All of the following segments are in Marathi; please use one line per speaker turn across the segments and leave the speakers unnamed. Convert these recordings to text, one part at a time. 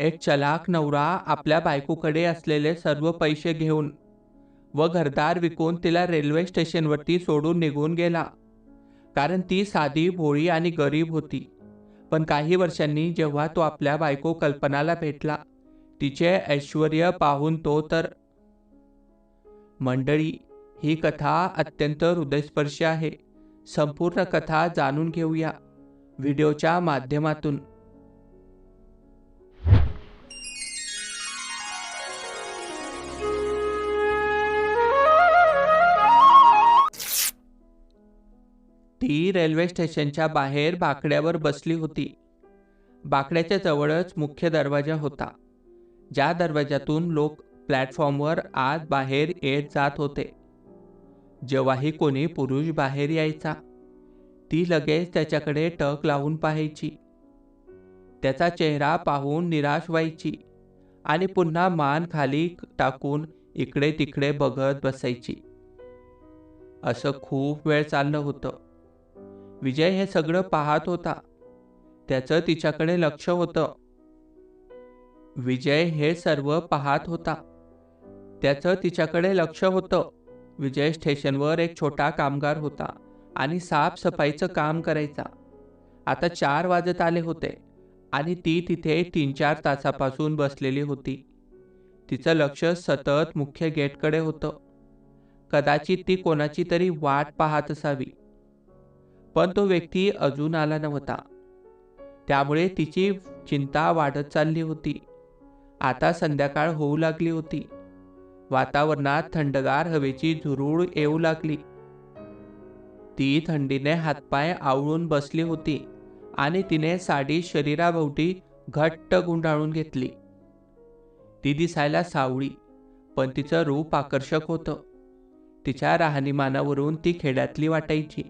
एक चलाक नवरा आपल्या बायकोकडे असलेले सर्व पैसे घेऊन व घरदार विकून तिला रेल्वे स्टेशनवरती सोडून निघून गेला. कारण ती साधी भोळी आणि गरीब होती. पण काही वर्षांनी जेव्हा तो आपल्या बायको कल्पनाला भेटला तिचे ऐश्वर पाहून तो तर मंडळी ही कथा अत्यंत हृदयस्पर्शी आहे. संपूर्ण कथा जाणून घेऊया. व्हिडिओच्या माध्यमातून रेल्वे स्टेशनच्या बाहेर बाकड्यावर बसली होती. बाकड्याच्या जवळच मुख्य दरवाजा होता. ज्या दरवाजातून लोक प्लॅटफॉर्मवर आत बाहेर येत जात होते. जेव्हाही कोणी पुरुष बाहेर यायचा ती लगेच त्याच्याकडे टक लावून पाहायची. त्याचा चेहरा पाहून निराश व्हायची आणि पुन्हा मान खाली टाकून इकडे तिकडे बघत बसायची. असं खूप वेळ चाललं होतं. विजय हे सगळं पाहत होता. त्याचं तिच्याकडे लक्ष होतं. विजय हे सर्व पाहत होता. त्याचं तिच्याकडे लक्ष होतं. विजय स्टेशनवर एक छोटा कामगार होता आणि साफसफाईचं काम करायचा. आता चार वाजत आले होते आणि ती तिथे तीन चार तासापासून बसलेली होती. तिचं लक्ष सतत मुख्य गेटकडे होतं. कदाचित ती कोणाची तरी वाट पाहत असावी. पण तो व्यक्ती अजून आला नव्हता. त्यामुळे तिची चिंता वाढत चालली होती. आता संध्याकाळ होऊ लागली होती. वातावरणात थंडगार हवेची झुरूळ येऊ लागली. ती थंडीने हातपाय आवळून बसली होती आणि तिने साडी शरीराभोवती घट्ट गुंडाळून घेतली. ती दिसायला सावळी पण तिचं रूप आकर्षक होतं. तिच्या राहणीमानावरून ती खेड्यातली वाटायची.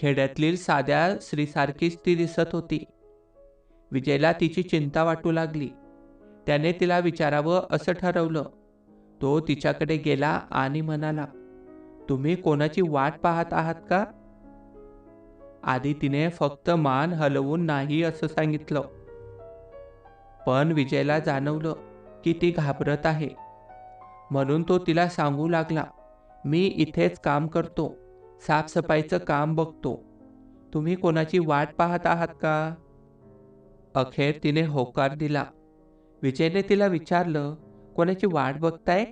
खेड्यातील साध्या स्त्रीसारखीच ती दिसत होती. विजयला तिची चिंता वाटू लागली. त्याने तिला विचारावं असं ठरवलं. तो तिच्याकडे गेला आणि म्हणाला तुम्ही कोणाची वाट पाहत आहात का? आधी तिने फक्त मान हलवून नाही असं सांगितलं. पण विजयला जाणवलं की ती घाबरत आहे. म्हणून तो तिला सांगू लागला मी इथेच काम करतो. साफसफाईचं काम बघतो. तुम्ही कोणाची वाट पाहत आहात का? अखेर तिने होकार दिला. विजयने तिला विचारलं कोणाची वाट बघताय?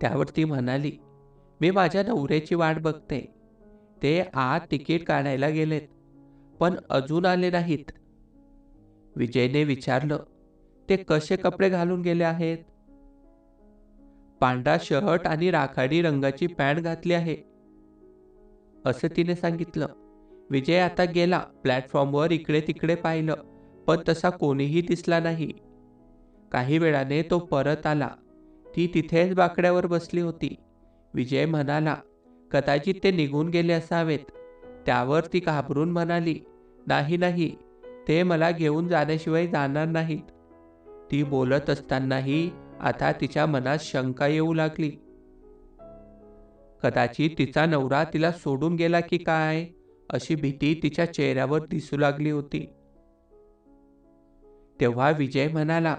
त्यावर ती म्हणाली मी माझ्या नवऱ्याची वाट बघते. ते आत तिकीट काढायला गेलेत पण अजून आले नाहीत. विजयने विचारलं ते कसे कपडे घालून गेले आहेत? पांढरा शर्ट आणि राखाडी रंगाची पॅन्ट घातली आहे. असं तिने सांगितलं. विजय आता गेला प्लॅटफॉर्मवर इकडे तिकडे पाहिलं पण तसा कोणीही दिसला नाही. काही वेळाने तो परत आला. ती तिथेच बाकड्यावर बसली होती. विजय म्हणाला कदाचित ते निघून गेले असावेत. त्यावर ती घाबरून म्हणाली नाही नाही ते मला घेऊन जाण्याशिवाय जाणार नाहीत. ती बोलत असतानाही आता तिच्या मनात शंका येऊ लागली. कदाचित तिचा नवरा तिला सोडून गेला की काय? अशी भीती तिच्या चेहऱ्यावर दिसू लागली होती. तेव्हा विजय म्हणाला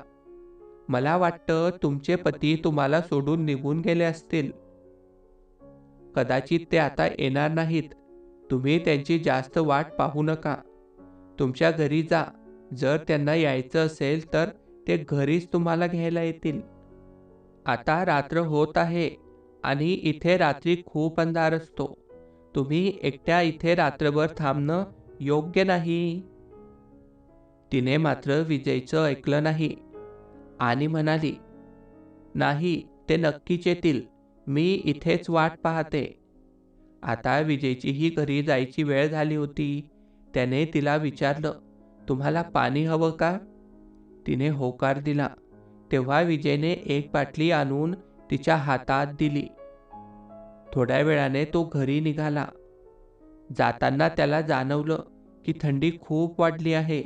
मला वाटतं तुमचे पती तुम्हाला सोडून निघून गेले असतील. कदाचित ते आता येणार नाहीत. तुम्ही त्यांची जास्त वाट पाहू नका. तुमच्या घरी जा. जर त्यांना यायचं असेल तर ते घरीच तुम्हाला घ्यायला येतील. आता रात्र होत आहे. आणि इथे रात्री खूप अंधार असतो. तुम्ही एकट्या इथे रात्रभर थांबणं योग्य नाही. तिने मात्र विजयचं ऐकलं नाही. आणि म्हणाली नाही ते नक्कीच येतील मी इथेच वाट पाहते. आता विजयचीही घरी जायची वेळ झाली होती. त्याने तिला विचारलं तुम्हाला पाणी हवं का? तिने होकार दिला. तेव्हा विजयने एक बाटली आणून तिच्या हातात दिली. थोड्या वेळाने तो घरी निघाला. जाताना त्याला जाणवलं की थंडी खूप वाढली आहे.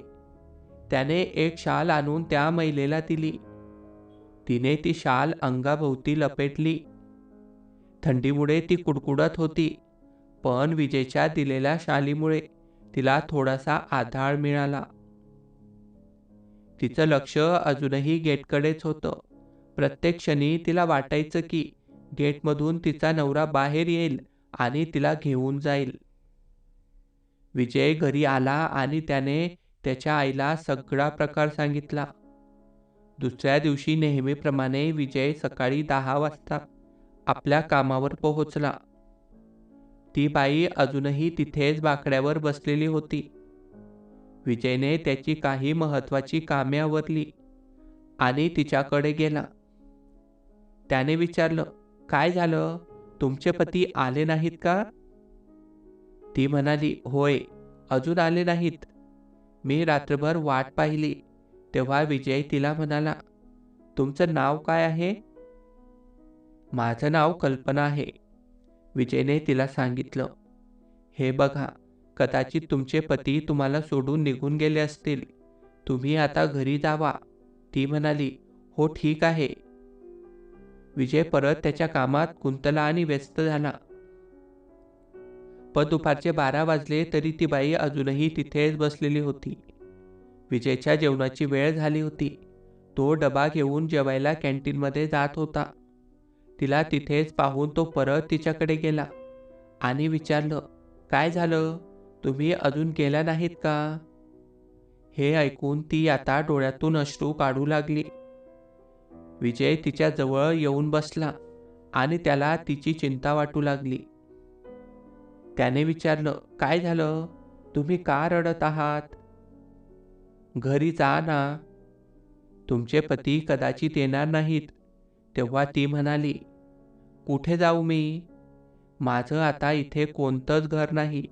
त्याने एक शाल आणून त्या महिलेला दिली. तिने ती शाल अंगाभोवती लपेटली. थंडीमुळे ती कुडकुडत होती पण विजेच्या दिलेल्या शालीमुळे तिला थोडासा आधार मिळाला. तिचं लक्ष अजूनही गेटकडेच होतं. प्रत्येक क्षणी तिला वाटायचं की गेटमधून तिचा नवरा बाहेर येईल आणि तिला घेऊन जाईल. विजय घरी आला आणि त्याने त्याच्या आईला सगळा प्रकार सांगितला. दुसऱ्या दिवशी नेहमीप्रमाणे विजय सकाळी दहा वाजता आपल्या कामावर पोहोचला. ती बाई अजूनही तिथेच बाकड्यावर बसलेली होती. विजयने त्याची काही महत्वाची कामे आवरली आणि तिच्याकडे गेला. त्याने विचारलं काय झालं? तुमचे पती आले नाहीत का? ती म्हणाली होय अजून आले नाहीत. मी रात्रभर वाट पाहिली तेव्हा विजय तिला म्हणाला तुमचं नाव काय आहे? माझं नाव कल्पना आहे. विजयने तिला सांगितलं हे बघा कदाचित तुमचे पती तुम्हाला सोडून निघून गेले असतील. तुम्ही आता घरी जावा. ती म्हणाली हो ठीक आहे. विजय परत त्याच्या कामात गुंतला आणि व्यस्त झाला. पण दुपारचे बारा वाजले तरी ती बाई अजूनही तिथेच बसलेली होती. विजयच्या जेवणाची वेळ झाली होती. तो डबा घेऊन जेवायला कॅन्टीनमध्ये जात होता. तिला तिथेच पाहून तो परत तिच्याकडे गेला आणि विचारलं काय झालं? तुम्ही अजून गेला नाहीत का? हे ऐकून ती आता डोळ्यातून अश्रू काढू लागली. विजय तिच्या जवळ येऊन बसला आणि त्याला तिची चिंता वाटू लागली. त्याने विचारलं काय झालं? तुम्ही का रडत आहात? घरी जा ना. तुमचे पती कदाचित येणार नाहीत. तेव्हा ती म्हणाली कुठे जाऊ मी? माझं आता इथे कोणतंच घर नाही.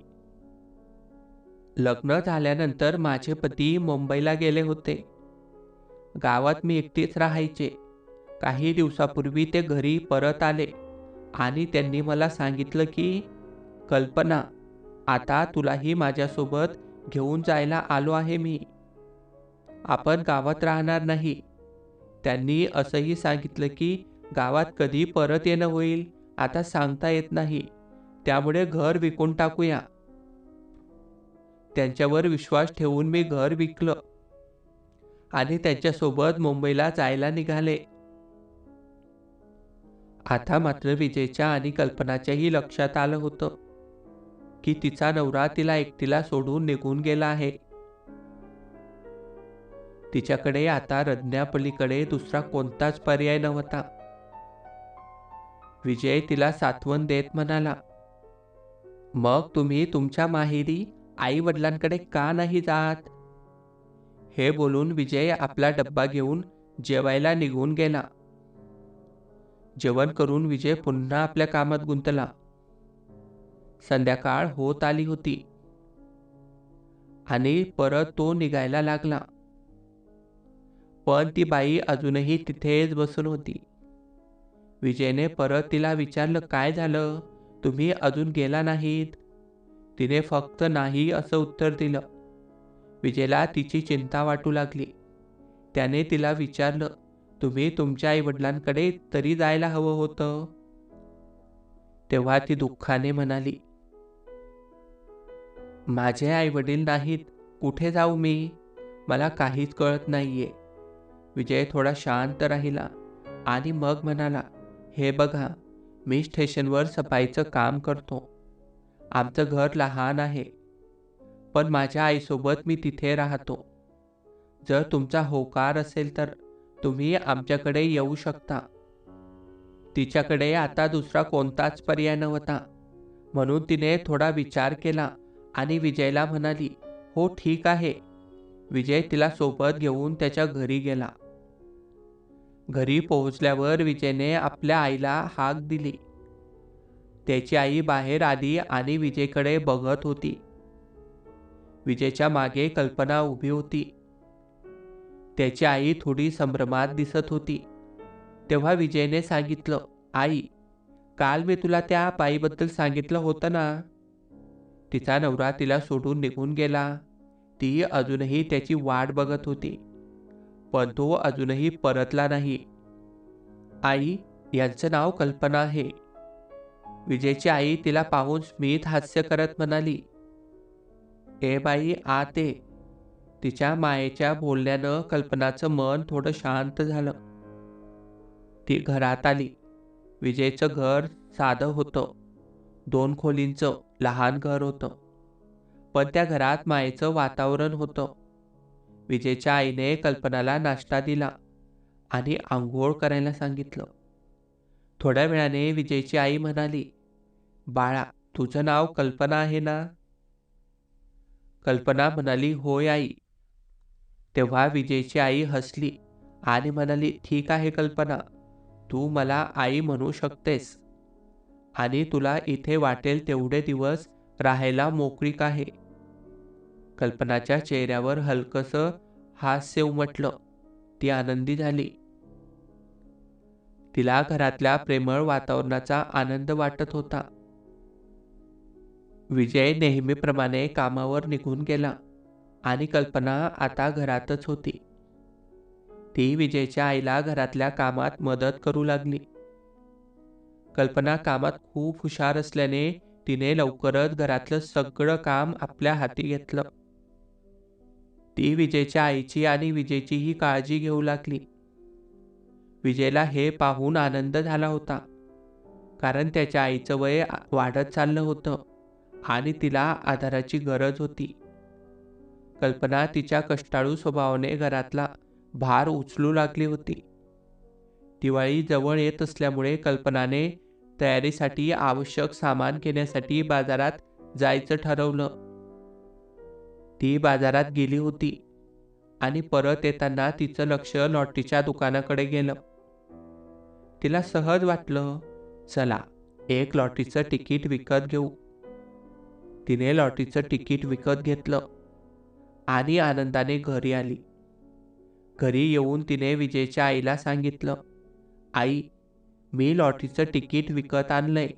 लग्न झाल्यानंतर माझे पती मुंबईला गेले होते. गावात मी एकटीच राहायचे. काही दिवसापूर्वी ते घरी परत आले आणि त्यांनी मला सांगितलं की कल्पना आता तुलाही माझ्यासोबत घेऊन जायला आलो आहे मी. आपण गावात राहणार नाही. त्यांनी असंही सांगितलं की गावात कधी परत येणं होईल आता सांगता येत नाही. त्यामुळे घर विकून टाकूया. त्यांच्यावर विश्वास ठेवून मी घर विकलं आणि त्यांच्यासोबत मुंबईला जायला निघाले. आता मात्र विजयच्या आणि कल्पनाच्याही लक्षात आलं होतं की तिचा नवरा तिला एकटीला सोडून निघून गेला आहे. तिच्याकडे आता रज्ञापलीकडे दुसरा कोणताच पर्याय नव्हता. विजय तिला सात्वन देत म्हणाला मग तुम्ही तुमच्या माहेरी आई वडिलांकडे का नाही जात? हे बोलून विजय आपला डब्बा घेऊन जेवायला निघून गेला. जेवण करून विजय पुन्हा आपल्या कामात गुंतला. संध्याकाळ होत आली होती. आणि परत तो निघायला लागला. पण ती बाई अजूनही तिथेच बसून होती. विजयने परत तिला विचारलं काय झालं? तुम्ही अजून गेला नाहीत? तिने फक्त नाही असं उत्तर दिलं. विजयला तिची चिंता वाटू लागली. त्याने तिला विचारलं तुम्ही तुमच्या आईवडिलांकडे तरी जायला हवं होतं? तेव्हा ती दुःखाने म्हणाली माझे आईवडील नाहीत. कुठे जाऊ मी? मला काहीच कळत नाहीये. विजय थोडा शांत राहिला आणि मग म्हणाला हे बघा मी स्टेशनवर सफाईचं काम करतो. आमचं घर लहान आहे. पण माझ्या आईसोबत मी तिथे राहतो. जर तुमचा होकार असेल तर तुम्ही आमच्याकडे येऊ शकता. तिच्याकडे आता दुसरा कोणताच पर्याय नव्हता. म्हणून तिने थोडा विचार केला आणि विजयला म्हणाली हो ठीक आहे. विजय तिला सोबत घेऊन त्याच्या घरी गेला. घरी पोहोचल्यावर विजयने आपल्या आईला हाक दिली. त्याची आई बाहेर आली आणि विजयकडे बघत होती. विजयच्या मागे कल्पना उभी होती. त्याची आई थोडी संभ्रमात दिसत होती. तेव्हा विजयने सांगितलं आई काल मी तुला त्या बाईबद्दल सांगितलं होतं ना? तिचा नवरा तिला सोडून निघून गेला. ती अजूनही त्याची वाट बघत होती. पण तो अजूनही परतला नाही. आई यांचं नाव कल्पना आहे. विजयची आई तिला पाहून स्मित हास्य करत म्हणाली ए बाई आते तिच्या मायेच्या बोलण्यानं कल्पनाचं मन थोडं शांत झालं. ती घरात आली. विजयचं घर साधं होतं. दोन खोलींचं लहान घर होतं. पण त्या घरात मायेचं वातावरण होतं. विजयच्या आईने कल्पनाला नाश्ता दिला आणि आंघोळ करायला सांगितलं. थोड्या वेळाने विजयची आई म्हणाली बाळा तुझं नाव कल्पना आहे ना? कल्पना म्हणाली होय आई. तेव्हा विजयची आई हसली आणि म्हणाली ठीक आहे कल्पना तू मला आई म्हणू शकतेस आणि तुला इथे वाटेल तेवढे दिवस राहायला मोकळीक आहे. कल्पनाच्या चेहऱ्यावर हलकसं हास्य उमटलं. ती आनंदी झाली. तिला घरातल्या प्रेमळ वातावरणाचा आनंद वाटत होता. विजय नेहमीप्रमाणे कामावर निघून गेला. आणि कल्पना आता घरातच होती. ती विजयच्या आईला घरातल्या कामात मदत करू लागली. कल्पना कामात खूप हुशार असल्याने तिने लवकरच घरातलं सगळं काम आपल्या हाती घेतलं. ती विजयच्या आईची आणि विजयचीही काळजी घेऊ लागली. विजयला हे पाहून आनंद झाला होता कारण त्याच्या आईचं वय वाढत चाललं होतं आणि तिला आधाराची गरज होती. कल्पना तिच्या कष्टाळू स्वभावाने घरातला भार उचलू लागली होती. दिवाळी जवळ येत असल्यामुळे कल्पनाने तयारीसाठी आवश्यक सामान घेण्यासाठी बाजारात जायचं ठरवलं. ती बाजारात गेली होती आणि परत येताना तिचं लक्ष लॉटरीच्या दुकानाकडे गेलं. तिला सहज वाटलं चला एक लॉटरीचं तिकीट विकत घेऊ. तिने लॉटरीचं तिकीट विकत घेतलं. आणि आनंदाने घरी आली. घरी येऊन तिने विजयच्या आईला सांगितलं आई मी लॉटरीचं तिकीट विकत आणलंय.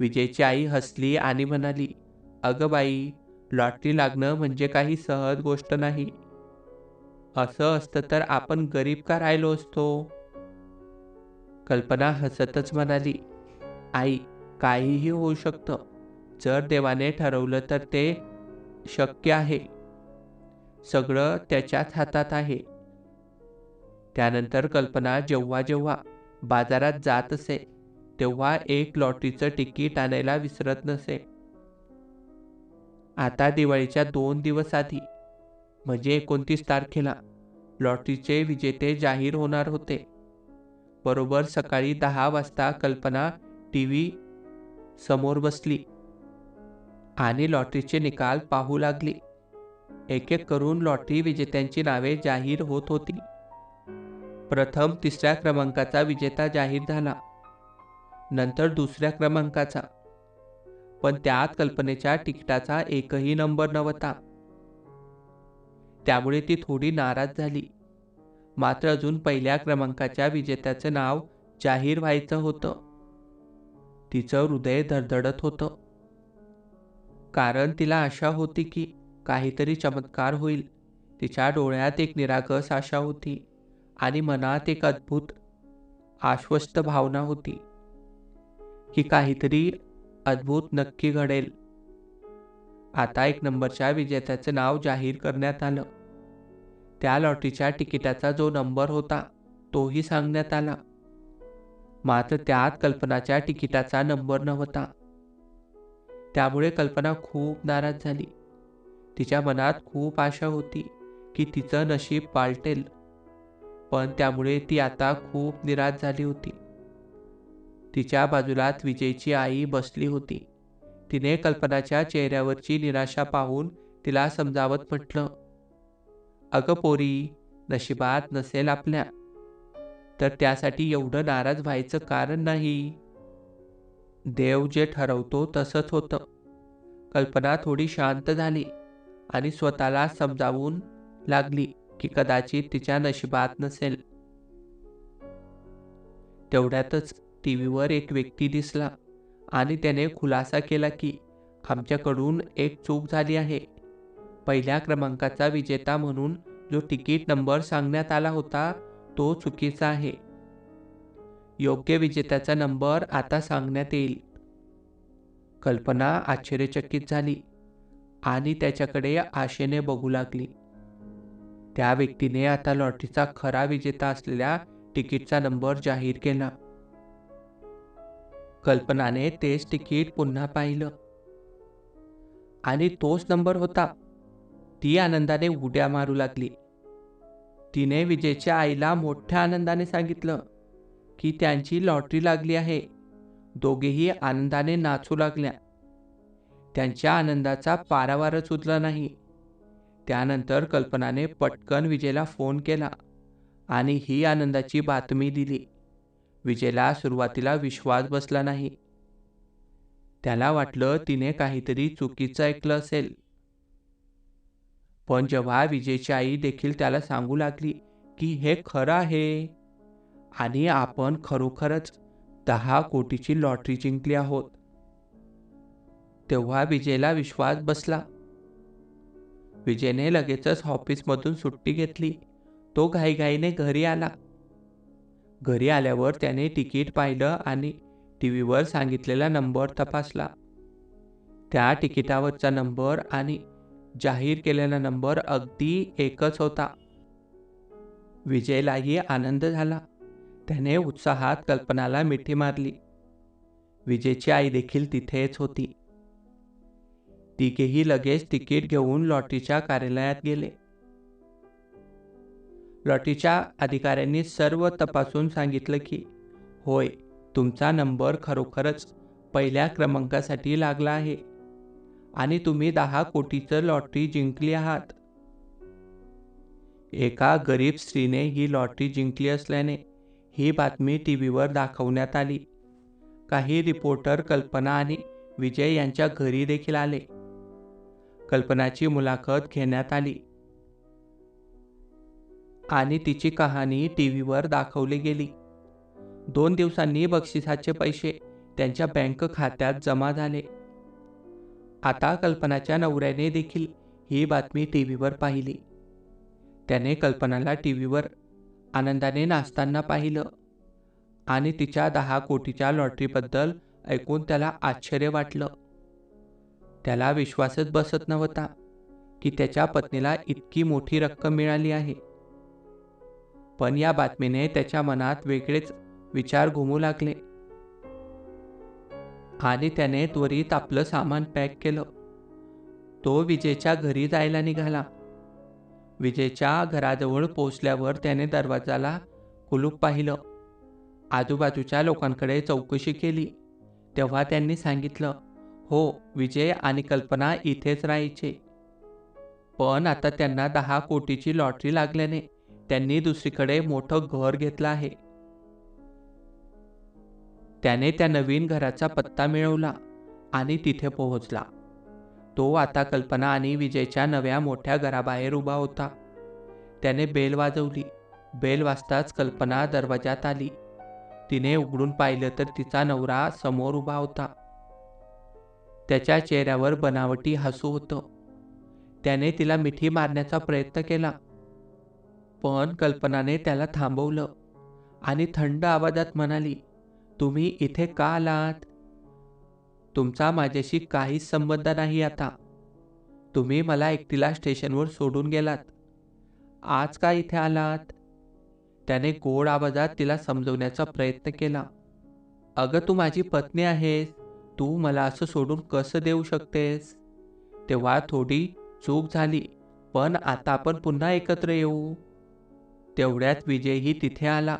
विजयची आई हसली आणि म्हणाली अगं बाई लॉटरी लागणं म्हणजे काही सहज गोष्ट नाही. असं असतं तर आपण गरीब का राहिलो असतो? कल्पना हसतच म्हणाली आई काहीही होऊ शकतं. जर देवाने ठरवलं तर ते शक्य आहे. सगळं त्याच्याच हातात आहे. त्यानंतर कल्पना जेव्हा जेव्हा बाजारात जात असे तेव्हा एक लॉटरीचं तिकीट आणायला विसरत नसे. आता दिवाळीच्या दोन दिवस आधी म्हणजे एकोणतीस तारखेला लॉटरीचे विजेते जाहीर होणार होते. बरोबर सकाळी दहा वाजता कल्पना टी व्ही समोर बसली. आणि लॉटरीचे निकाल पाहू लागले. एक एक करून लॉटरी विजेत्यांची नावे जाहीर होत होती. प्रथम तिसऱ्या क्रमांकाचा विजेता जाहीर झाला. नंतर दुसऱ्या क्रमांकाचा. पण त्यात कल्पनेच्या तिकिटाचा एकही नंबर नव्हता. त्यामुळे ती थोडी नाराज झाली. मात्र अजून पहिल्या क्रमांकाच्या विजेत्याचं नाव जाहीर व्हायचं होतं. तिचं हृदय धडधडत होतं. कारण तिला आशा होती की काहीतरी चमत्कार होईल. तिच्या डोळ्यात एक निरागस आशा होती आणि मनात एक अद्भुत आश्वस्त भावना होती की काहीतरी अद्भुत नक्की घडेल. आता एक नंबरच्या विजेत्याचं नाव जाहीर करण्यात आलं. त्या लॉटरीच्या तिकिटाचा जो नंबर होता तोही सांगण्यात आला. मात्र त्यात कल्पनाच्या तिकिटाचा नंबर नव्हता. त्यामुळे कल्पना खूप नाराज झाली. तिच्या मनात खूप आशा होती की तिचं नशीब पालटेल पण त्यामुळे ती आता खूप निराश झाली होती. तिच्या बाजूलाच विजयची आई बसली होती. तिने कल्पनाच्या चेहऱ्यावरची निराशा पाहून तिला समजावत म्हटलं अगं पोरी नशिबात नसेल आपल्या. तर त्यासाठी एवढं नाराज व्हायचं कारण नाही. देव जे ठरवतो तसंच होतं. कल्पना थोडी शांत झाली आणि स्वतःला समजावून लागली की कदाचित तिच्या नशिबात नसेल. तेवढ्यातच टी व्हीवर एक व्यक्ती दिसला आणि त्याने खुलासा केला की आमच्याकडून एक चूक झाली आहे. पहिल्या क्रमांकाचा विजेता म्हणून जो तिकीट नंबर सांगण्यात आला होता तो चुकीचा आहे. योग्य विजेत्याचा नंबर आता सांगण्यात येईल. कल्पना आश्चर्यचकित झाली आणि त्याच्याकडे आशेने बघू लागली. त्या व्यक्तीने आता लॉटरीचा खरा विजेता असलेल्या तिकीटचा नंबर जाहीर केला. कल्पनाने तेच तिकीट पुन्हा पाहिलं. आणि तोच नंबर होता. ती आनंदाने उड्या मारू लागली. तिने विजेच्या आईला मोठ्या आनंदाने सांगितलं. की त्यांची लॉटरी लागली आहे. दोघेही आनंदाने नाचू लागल्या. त्यांच्या आनंदाचा पारावारच उतला नाही. त्यानंतर कल्पनाने पटकन विजयला फोन केला आणि ही आनंदाची बातमी दिली. विजयला सुरुवातीला विश्वास बसला नाही. त्याला वाटलं तिने काहीतरी चुकीचं ऐकलं असेल. पण जेव्हा विजयची आई देखील त्याला सांगू लागली की हे खरं आहे आणि आपण खरोखरच दहा कोटीची लॉटरी जिंकली आहोत. तेव्हा विजयला विश्वास बसला. विजयने लगेचच ऑफिसमधून सुट्टी घेतली. तो घाईघाईने घरी आला. घरी आल्यावर त्याने तिकीट पाहिलं आणि टी व्हीवर सांगितलेला नंबर तपासला. त्या तिकिटावरचा नंबर आणि जाहीर केलेला नंबर अगदी एकच होता. विजयलाही आनंद झाला. त्याने उत्साहात कल्पनाला मिठी मारली. विजेची आई देखील तिथेच होती. तिघेही लगेच तिकीट घेऊन लॉटरीच्या कार्यालयात गेले. लॉटरीच्या अधिकाऱ्यांनी सर्व तपासून सांगितलं की होय तुमचा नंबर खरोखरच पहिल्या क्रमांकासाठी लागला आहे आणि तुम्ही दहा कोटीचं लॉटरी जिंकली आहात. एका गरीब स्त्रीने ही लॉटरी जिंकली असल्याने ही बातमी टी व्हीवर दाखवण्यात आली. काही रिपोर्टर कल्पना आणि विजय यांच्या घरी देखील आले. कल्पनाची मुलाखत घेण्यात आली. आणि तिची कहाणी टी व्हीवर दाखवली गेली. दोन दिवसांनी बक्षिसाचे पैसे त्यांच्या बँक खात्यात जमा झाले. आता कल्पनाच्या नवऱ्याने देखील ही बातमी टी व्हीवर पाहिली. त्याने कल्पनाला टी व्हीवर आनंदाने नाचताना पाहिलं. आणि तिच्या दहा कोटीच्या लॉटरीबद्दल ऐकून त्याला आश्चर्य वाटलं. त्याला विश्वासच बसत नव्हता की त्याच्या पत्नीला इतकी मोठी रक्कम मिळाली आहे. पण या बातमीने त्याच्या मनात वेगळेच विचार घुमू लागले. आणि त्याने त्वरित आपलं सामान पॅक केलं. तो विजयच्या घरी जायला निघाला. विजयच्या घराजवळ पोचल्यावर त्याने दरवाजाला कुलूप पाहिलं. आजूबाजूच्या लोकांकडे चौकशी केली. तेव्हा त्यांनी सांगितलं हो विजय आणि कल्पना इथेच राहायचे. पण आता त्यांना दहा कोटीची लॉटरी लागल्याने त्यांनी दुसरीकडे मोठं घर घेतलं आहे. त्याने त्या नवीन घराचा पत्ता मिळवला आणि तिथे पोहोचला. तो आता कल्पना आणि विजयच्या नव्या मोठ्या घराबाहेर उभा होता. त्याने बेल वाजवली. बेल वाजताच कल्पना दरवाजात आली. तिने उघडून पाहिलं तर तिचा नवरा समोर उभा होता. त्याच्या चेहऱ्यावर बनावटी हसू होतं. त्याने तिला मिठी मारण्याचा प्रयत्न केला. पण कल्पनाने त्याला थांबवलं आणि थंड आवाजात म्हणाली तुम्ही इथे का आलात? तुमचा माझ्याशी काहीच संबंध नाही आता. तुम्ही मला एकटीला स्टेशनवर सोडून गेलात. आज का इथे आलात? त्याने गोड आवाजात तिला समजवण्याचा प्रयत्न केला. अगं तू माझी पत्नी आहेस. तू मला असं सोडून कसं देऊ शकतेस? तेव्हा थोडी चूक झाली. पण आता आपण पुन्हा एकत्र येऊ. तेवढ्यात विजयही तिथे आला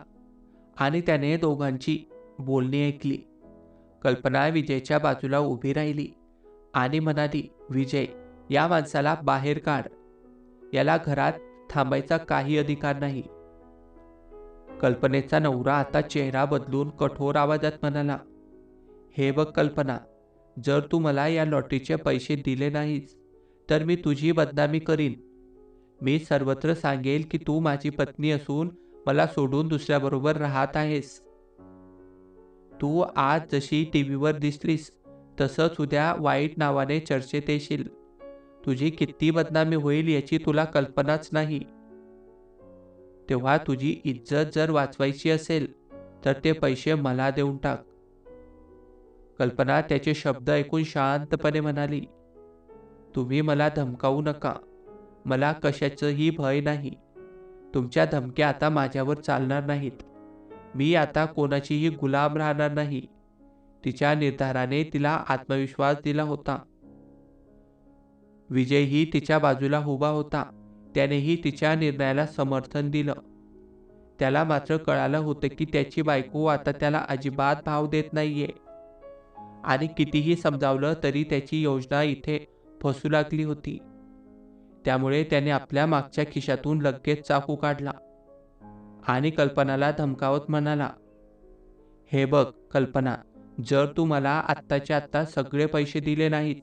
आणि त्याने दोघांची बोलणी ऐकली. कल्पना विजयच्या बाजूला उभी राहिली आणि म्हणाली विजय या माणसाला बाहेर काढ. याला घरात थांबायचा काही अधिकार नाही. कल्पनेचा नवरा आता चेहरा बदलून कठोर आवाजात म्हणाला हे बघ कल्पना जर तू मला या लॉटरीचे पैसे दिले नाहीस तर मी तुझी बदनामी करीन. मी सर्वत्र सांगेल की तू माझी पत्नी असून मला सोडून दुसऱ्याबरोबर राहत आहेस. तू आज जशी टी व्हीवर दिसलीस तसंच उद्या वाईट नावाने चर्चेत येशील. तुझी किती बदनामी होईल याची तुला कल्पनाच नाही. तेव्हा तुझी इज्जत जर वाचवायची असेल तर ते पैसे मला देऊन टाक. कल्पना त्याचे शब्द ऐकून शांतपणे म्हणाली तुम्ही मला धमकावू नका. मला कशाचंही भय नाही. तुमच्या धमक्या आता माझ्यावर चालणार नाहीत. मी आता कोणाचीही गुलाम राहणार नाही. तिच्या निर्धाराने तिला आत्मविश्वास दिला होता. विजयही तिच्या बाजूला उभा होता. त्यानेही तिच्या निर्णयाला समर्थन दिलं. त्याला मात्र कळालं होतं की त्याची बायको आता त्याला अजिबात भाव देत नाहीये. आणि कितीही समजावलं तरी त्याची योजना इथे फसू लागली होती. त्यामुळे त्याने आपल्या मागच्या खिशातून लगेच चाकू काढला. आणि कल्पनाला धमकावत म्हणाला हे बघ कल्पना जर तू मला आत्ताच्या आत्ता सगळे पैसे दिले नाहीत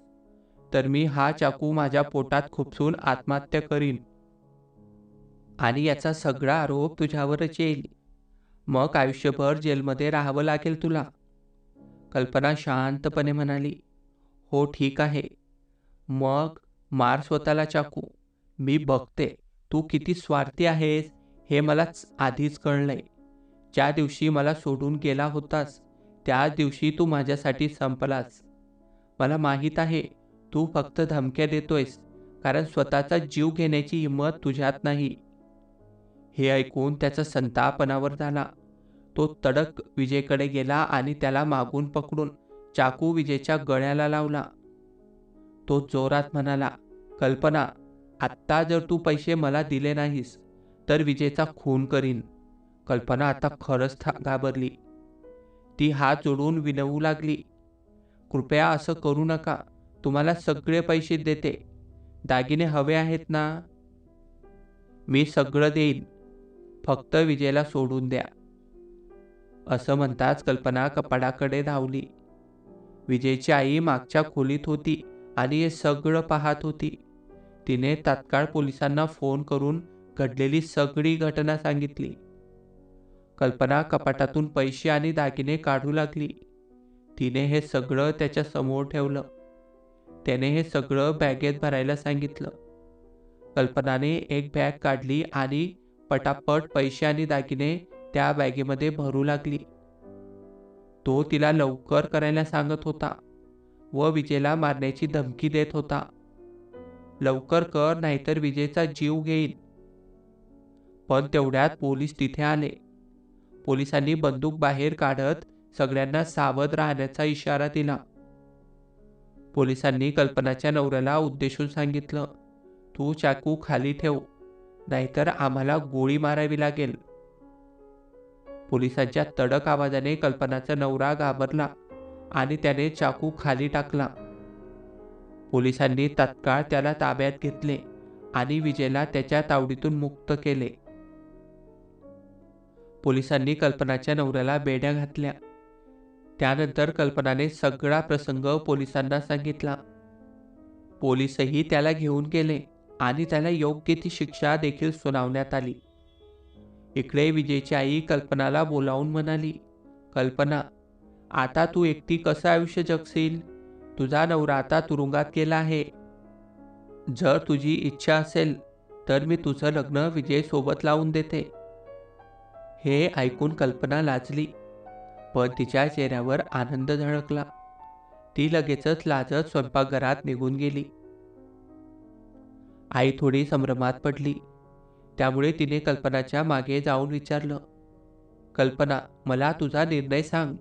तर मी हा चाकू माझ्या पोटात खुपसून आत्महत्या करीन. आणि याचा सगळा आरोप तुझ्यावरच येईल. मग आयुष्यभर जेलमध्ये राहावं लागेल तुला. कल्पना शांतपणे म्हणाली हो ठीक आहे. मग मार स्वतःला चाकू. मी बघते. तू किती स्वार्थी आहेस. हे मलाच आधीच कळलंय. ज्या दिवशी मला सोडून गेला होतास त्या दिवशी तू माझ्यासाठी संपलास. मला माहीत आहे तू फक्त धमक्या देतोयस कारण स्वतःचा जीव घेण्याची हिंमत तुझ्यात नाही. हे ऐकून त्याचा संतापनावर झाला. तो तडक विजयकडे गेला आणि त्याला मागून पकडून चाकू विजयच्या गळ्याला लावला. तो जोरात म्हणाला कल्पना आत्ता जर तू पैसे मला दिले नाहीस तर विजयचा खून करीन. कल्पना आता खरंच घाबरली. ती हात जोडून विनवू लागली. कृपया असं करू नका. तुम्हाला सगळे पैसे देते. दागिने हवे आहेत ना? मी सगळं देईन. फक्त विजयला सोडून द्या. असं म्हणताच कल्पना कपाडाकडे धावली. विजयची आई मागच्या खोलीत होती आणि हे सगळं पाहत होती. तिने तात्काळ पोलिसांना फोन करून घडलेली सगळी घटना सांगितली. कल्पना कपाटातून पैसे आणि दागिने काढू लागली. तिने हे सगळं त्याच्यासमोर ठेवलं. त्याने हे सगळं बॅगेत भरायला सांगितलं. कल्पनाने एक बॅग काढली आणि पटापट पैसे आणि दागिने त्या बॅगेमध्ये भरू लागली. तो तिला लवकर करायला सांगत होता व विजयला मारण्याची धमकी देत होता. लवकर कर नाहीतर विजयचा जीव घेईल पण तेवढ्यात पोलीस तिथे आले. पोलिसांनी बंदूक बाहेर काढत सगळ्यांना सावध राहण्याचा इशारा दिला. पोलिसांनी कल्पनाच्या नवऱ्याला उद्देशून सांगितलं तू चाकू खाली ठेव नाहीतर आम्हाला गोळी मारावी लागेल. पोलिसांच्या तडक आवाजाने कल्पनाचा नवरा घाबरला आणि त्याने चाकू खाली टाकला. पोलिसांनी तत्काळ त्याला ताब्यात घेतले आणि विजयला त्याच्या तावडीतून मुक्त केले. पोलिसांनी कल्पनाच्या नवऱ्याला बेड्या घातल्या. त्यानंतर कल्पनाने सगळा प्रसंग पोलिसांना सांगितला. पोलिसही त्याला घेऊन गेले आणि त्याला योग्य ती शिक्षा देखील सुनावण्यात आली. इकडे विजयची आई कल्पनाला बोलावून म्हणाली कल्पना आता तू एकटी कसं आयुष्य जगशील? तुझा नवरा आता तुरुंगात गेला आहे. जर तुझी इच्छा असेल तर मी तुझं लग्न विजयसोबत लावून देते. हे ऐकून कल्पना लाजली. पण तिच्या चेहऱ्यावर आनंद झळकला. ती लगेचच लाजत स्वयंपाकघरात निघून गेली. आई थोडी संभ्रमात पडली. त्यामुळे तिने कल्पनाच्या मागे जाऊन विचारलं कल्पना मला तुझा निर्णय सांग.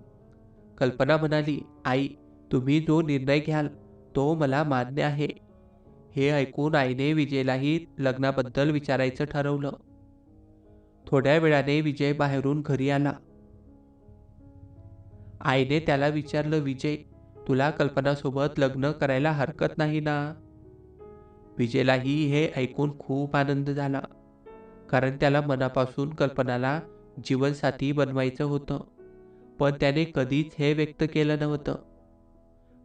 कल्पना म्हणाली आई तुम्ही जो निर्णय घ्याल तो मला मान्य आहे. हे ऐकून आईने विजयलाही लग्नाबद्दल विचारायचं ठरवलं. थोड्या वेळाने विजय बाहेरून घरी आला. आईने त्याला विचारलं विजय तुला कल्पनासोबत लग्न करायला हरकत नाही ना? विजयलाही हे ऐकून खूप आनंद झाला कारण त्याला मनापासून कल्पनाला जीवनसाथी बनवायचं होतं पण त्याने कधीच हे व्यक्त केलं नव्हतं.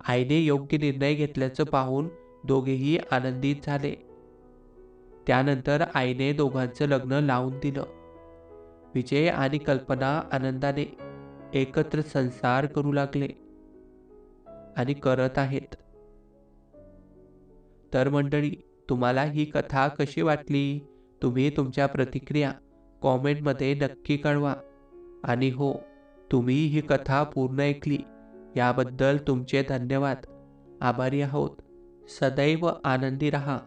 आईने योग्य निर्णय घेतल्याचं पाहून दोघेही आनंदित झाले. त्यानंतर आईने दोघांचं लग्न लावून दिलं. विजय आणि कल्पना आनंदाने एकत्र संसार करू लागले आणि करत आहेत. तर मंडळी तुम्हाला ही कथा कशी वाटली? तुम्ही तुमच्या प्रतिक्रिया कॉमेंटमध्ये नक्की कळवा. आणि हो तुम्ही ही कथा पूर्ण ऐकली याबद्दल तुमचे धन्यवाद. आभारी आहोत. सदैव आनंदी रहा.